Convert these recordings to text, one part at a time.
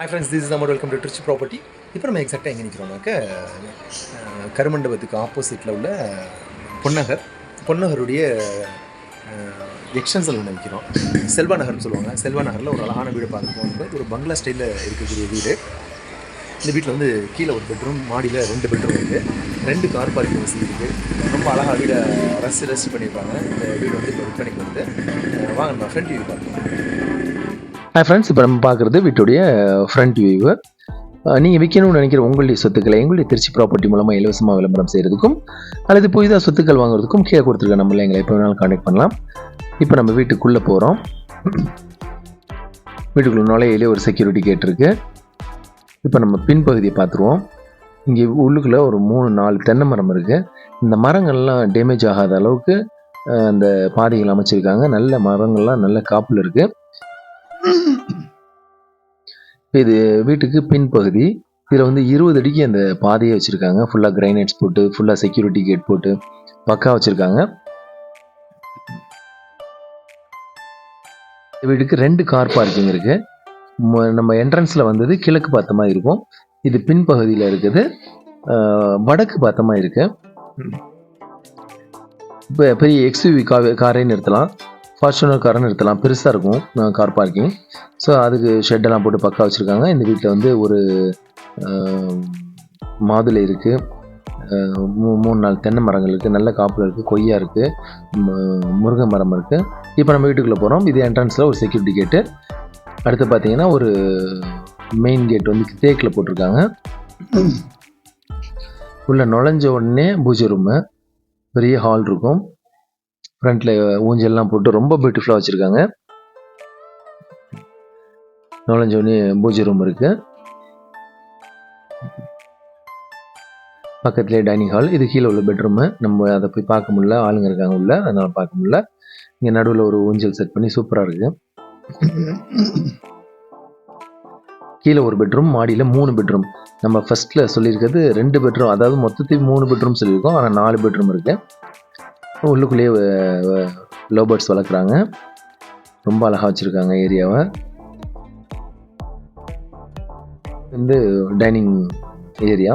Hi friends this is நம்ம welcome to Trichy property இப்போ நம்ம எக்ஸாக்டாக எங்கே நிற்கிறோம்னாக்க கருமண்டபத்துக்கு ஆப்போசிட்டில் உள்ள பொன்னகர். பொன்னகருடைய எக்ஸ்டென்ஷனில் ஒன்று நிற்கிறோம் செல்வா நகர்னு சொல்லுவாங்க. செல்வா நகரில் ஒரு அழகான வீடு பார்த்துருக்கோம். போகும்போது ஒரு பங்களா ஸ்டைலில் இருக்கக்கூடிய வீடு. இந்த வீட்டில் வந்து கீழே ஒரு பெட்ரூம் மாடியில் ரெண்டு பெட்ரூம் இருக்குது ரெண்டு கார் பார்க்கிங் வசதி இருக்குது ரொம்ப அழகாக வீடை ரசி ரசி பண்ணியிருப்பாங்க இந்த வீடு வந்து இப்போ விற்பனைக்கு வந்து வாங்க நம்ம ஃப்ரெண்ட் வீடு பார்க்கலாம் ஹாய் ஃப்ரெண்ட்ஸ் இப்போ நம்ம பார்க்குறது வீட்டுடைய ஃப்ரண்ட் வியூவு நீங்கள் விற்கணும்னு நினைக்கிற உங்களுடைய சொத்துக்களை எங்களுடைய திருச்சி ப்ராப்பர்ட்டி மூலமாக இலவசமாக விளம்பரம் செய்கிறதுக்கும் அல்லது புதிதாக சொத்துக்கள் வாங்குறதுக்கும் கீழே கொடுத்துருக்க நம்மள எங்களை எப்போ வேணாலும் காண்டாக்ட் பண்ணலாம். இப்போ நம்ம வீட்டுக்குள்ளே போகிறோம் வீட்டுக்குள்ளே நுழையிலே ஒரு செக்யூரிட்டி கேட்ருக்கு இப்போ நம்ம பின்பகுதியை பார்த்துருவோம். இங்கே உள்ளுக்குள்ளே ஒரு மூணு நாலு தென்னை மரம் இருக்குது இந்த மரங்கள்லாம் டேமேஜ் ஆகாத அளவுக்கு அந்த பாதைகள் அமைச்சிருக்காங்க. நல்ல மரங்கள்லாம் நல்ல காப்பில் இருக்குது இது வீட்டுக்கு பின்பகுதி. இதில் வந்து இருபது அடிக்கு அந்த பாதையை வச்சுருக்காங்க. ஃபுல்லாக கிரைனைட்ஸ் போட்டு ஃபுல்லாக செக்யூரிட்டி கேட் போட்டு பக்கா வச்சுருக்காங்க. வீட்டுக்கு ரெண்டு கார் பார்க்கிங் இருக்கு. நம்ம என்ட்ரன்ஸில் வந்தது கிழக்கு பார்த்தமா இருக்கும். இது பின்பகுதியில் இருக்குது. வடக்கு பார்த்தமா இருக்குது இருக்கு. இப்போ பெரிய எக்ஸ்யூவி கா காரே நிறுத்தலாம். ஃபார்ச்சுனர் காரை நிறுத்தலாம் பெருசாக இருக்கும். கார் பார்க்கிங் ஸோ அதுக்கு ஷெட்டெல்லாம் போட்டு பக்கா வச்சுருக்காங்க. இந்த வீட்டில் வந்து ஒரு மாதுளை இருக்குது மூணு நாலு தென்னை மரங்கள் இருக்குது நல்ல காப்பில் இருக்குது கொய்யா இருக்குது முருங்கை மரம் இருக்குது இப்போ நம்ம வீட்டுக்குள்ளே போகிறோம் இது என்ட்ரன்ஸில் ஒரு செக்யூரிட்டி கேட்டு அடுத்து பார்த்தீங்கன்னா ஒரு மெயின் கேட் வந்து தேக்கில் போட்டிருக்காங்க. உள்ள நுழைஞ்ச உடனே பூஜை ரூமு பெரிய ஹால் இருக்கும். ஃப்ரண்ட்டில் ஊஞ்சல்லாம் போட்டு ரொம்ப பியூட்டிஃபுல்லாக வச்சுருக்காங்க. நுழைஞ்சோடனே பூஜை ரூம் இருக்கு. பக்கத்துலேயே டைனிங் ஹால் இது கீழே உள்ள பெட்ரூமு நம்ம அதை போய் பார்க்க முடியல. ஆளுங்க இருக்காங்க உள்ள. அதனால பார்க்க முடியல. இங்கே நடுவில் ஒரு ஊஞ்சல் செட் பண்ணி சூப்பராக இருக்கு. கீழே ஒரு பெட்ரூம் மாடியில் மூணு பெட்ரூம் நம்ம ஃபஸ்ட்டில் சொல்லியிருக்கிறது ரெண்டு பெட்ரூம் அதாவது மொத்தத்தையும் மூணு பெட்ரூம் சொல்லியிருக்கோம். ஆனால் நாலு பெட்ரூம் இருக்கு. உள்ளுக்குள்ளேயே லவ் பேர்ட்ஸ் வளர்க்குறாங்க. ரொம்ப அழகாக வச்சுருக்காங்க ஏரியாவை. வந்து டைனிங் ஏரியா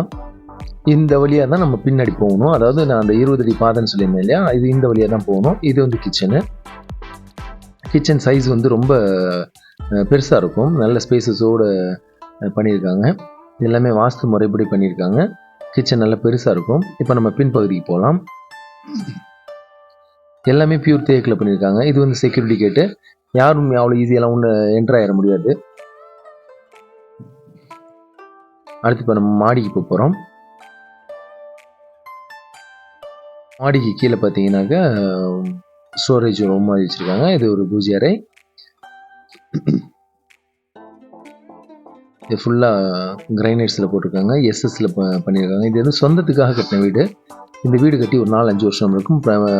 இந்த வழியாக தான் நம்ம பின்னாடி போகணும். அதாவது நான் அந்த இருபது அடி பாதைன்னு சொல்லியிருந்தேன் இல்லையா? இது இந்த வழியாக தான் போகணும். இது வந்து கிச்சனு கிச்சன் சைஸ் வந்து ரொம்ப பெருசாக இருக்கும். நல்ல ஸ்பேசஸோடு பண்ணியிருக்காங்க. இது எல்லாமே வாஸ்து முறைப்படி பண்ணியிருக்காங்க. கிச்சன் நல்லா பெருசாக இருக்கும். இப்போ நம்ம பின்பகுதிக்கு போகலாம். எல்லாமே பியூர் தேக்கில் பண்ணியிருக்காங்க இது வந்து செக்யூரிட்டி கேட்டு யாரும் அவ்வளோ ஈஸியெல்லாம் ஒன்று என்டர் ஆயிட முடியாது. அடுத்து இப்போ நம்ம மாடிக்கு போக போகிறோம் மாடிக்கு கீழே பார்த்தீங்கன்னாக்கா ஸ்டோரேஜ் ரூம் மாதிரி வச்சுருக்காங்க. இது ஒரு பூஜை அறை இது ஃபுல்லாக கிரைனைட்ஸில் போட்டிருக்காங்க. ப பண்ணியிருக்காங்க இது வந்து சொந்தத்துக்காக கட்டின வீடு. இந்த வீடு கட்டி ஒரு நாலு அஞ்சு வருஷம் இருக்கும்.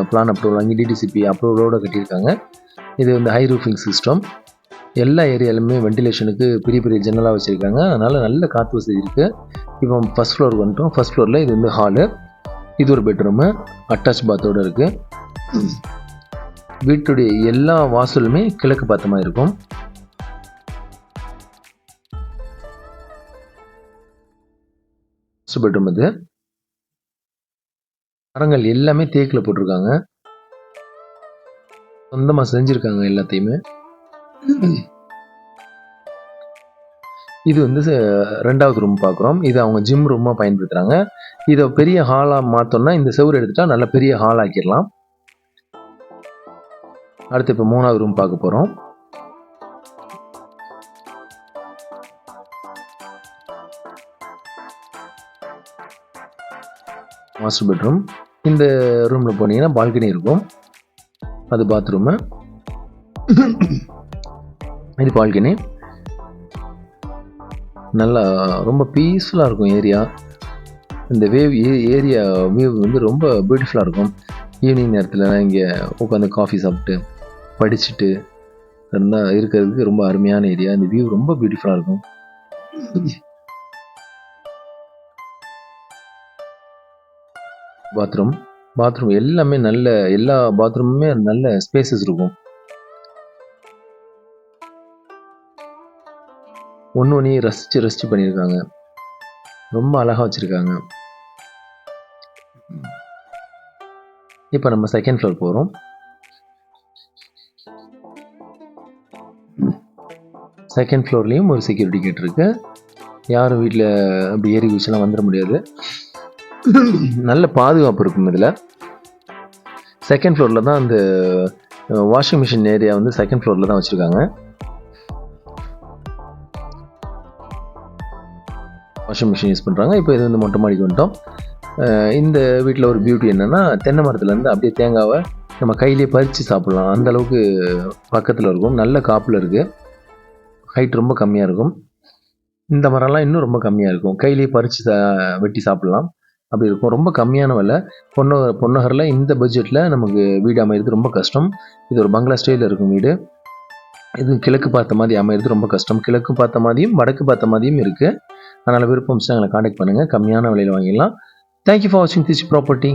பிளான் அப்ரூவல் வாங்கி டிடிசிபி அப்ரூவலோடு கட்டியிருக்காங்க. இது வந்து ஹை ரூஃபிங் சிஸ்டம் எல்லா ஏரியாலுமே வென்டிலேஷனுக்கு பெரிய பெரிய ஜன்னலாக வச்சுருக்காங்க. அதனால் நல்ல காற்று வசதி இருக்குது இப்போ ஃபஸ்ட் ஃப்ளோர் வந்துட்டோம். ஃபஸ்ட் ஃப்ளோரில் இது வந்து ஹாலு இது ஒரு பெட்ரூமு அட்டாச் பாத்தோடு இருக்குது வீட்டுடைய எல்லா வாசலுமே கிழக்கு பார்த்த மாதிரி இருக்கும். ஃபஸ்ட் பெட்ரூம் இது. மரங்கள் எல்லாமே தேக்கில் போட்டிருக்காங்க. சொந்தமாக செஞ்சுருக்காங்க எல்லாத்தையுமே. இது வந்து ரெண்டாவது ரூம் பார்க்குறோம் இது அவங்க ஜிம் ரூமாக பயன்படுத்துகிறாங்க இதை பெரிய ஹாலாக மாற்றோம்னா இந்த செவுரு எடுத்துட்டா நல்ல பெரிய ஹால் ஆக்கிடலாம். அடுத்து இப்போ மூணாவது ரூம் பார்க்க போகிறோம் மாஸ்டர் பெட்ரூம் இந்த ரூமில் போனீங்கன்னா பால்கனி இருக்கும். அது பாத்ரூமு இது பால்கனி நல்லா ரொம்ப பீஸ்ஃபுல்லாக இருக்கும் ஏரியா இந்த வேவ் ஏரியா வியூ வந்து ரொம்ப பியூட்டிஃபுல்லாக இருக்கும். ஈவினிங் நேரத்தில் இங்கே உட்காந்து காஃபி சாப்பிட்டு படிச்சுட்டு இருந்தால் இருக்கிறதுக்கு ரொம்ப அருமையான ஏரியா இந்த வியூ ரொம்ப பியூட்டிஃபுல்லாக இருக்கும். பாத்ரூம் பாத்ரூம் எல்லாமே நல்ல எல்லா பாத்ரூமுமே நல்ல ஸ்பேசஸ் இருக்கும். ஒன்று ஒன்றையும் ரசித்து ரசித்து பண்ணியிருக்காங்க. ரொம்ப அழகாக வச்சுருக்காங்க. இப்போ நம்ம செகண்ட் ஃப்ளோர் போகிறோம் செகண்ட் ஃப்ளோர்லேயும் ஒரு செக்யூரிட்டி கேட் இருக்குது யாரும் வீட்டில் அப்படி ஏறி குதிச்செல்லாம் வந்துட முடியாது. நல்ல பாதுகாப்பு இருக்கும் இதில். செகண்ட் ஃப்ளோரில் தான் அந்த வாஷிங் மிஷின் ஏரியா வந்து செகண்ட் ஃப்ளோரில் தான் வச்சுருக்காங்க. வாஷிங் மிஷின் யூஸ் பண்ணுறாங்க இப்போ இது வந்து மொட்டை மாடிக்கு வந்துட்டோம். இந்த வீட்டில் ஒரு பியூட்டி என்னென்னா தென்னை மரத்துலேருந்து அப்படியே தேங்காவை நம்ம கையிலேயே பறித்து சாப்பிட்லாம். அந்த அளவுக்கு பக்கத்தில் இருக்கும். நல்ல காப்பில் இருக்குது ஹைட் ரொம்ப கம்மியாக இருக்கும். இந்த மரம்லாம் இன்னும் ரொம்ப கம்மியாக இருக்கும். கையிலேயே பறித்து சா வெட்டி சாப்பிட்லாம். அப்படி இருக்கும். ரொம்ப கம்மியான விலை பொன்ன பொன்னகரில் இந்த பட்ஜெட்டில் நமக்கு வீடு அமையிறது ரொம்ப கஷ்டம். இது ஒரு பங்களா ஸ்டைலில் இருக்கும் வீடு. இது கிழக்கு பார்த்த மாதிரி அமையிறது ரொம்ப கஷ்டம். கிழக்கு பார்த்த மாதிரியும் வடக்கு பார்த்த மாதிரியும் இருக்குது அதனால் விருப்பம் எங்களை காண்டாக்ட் பண்ணுங்கள் கம்மியான விலையில் வாங்கிடலாம். தேங்க்யூ ஃபார் வாட்சிங் திஸ் ப்ராப்பர்ட்டி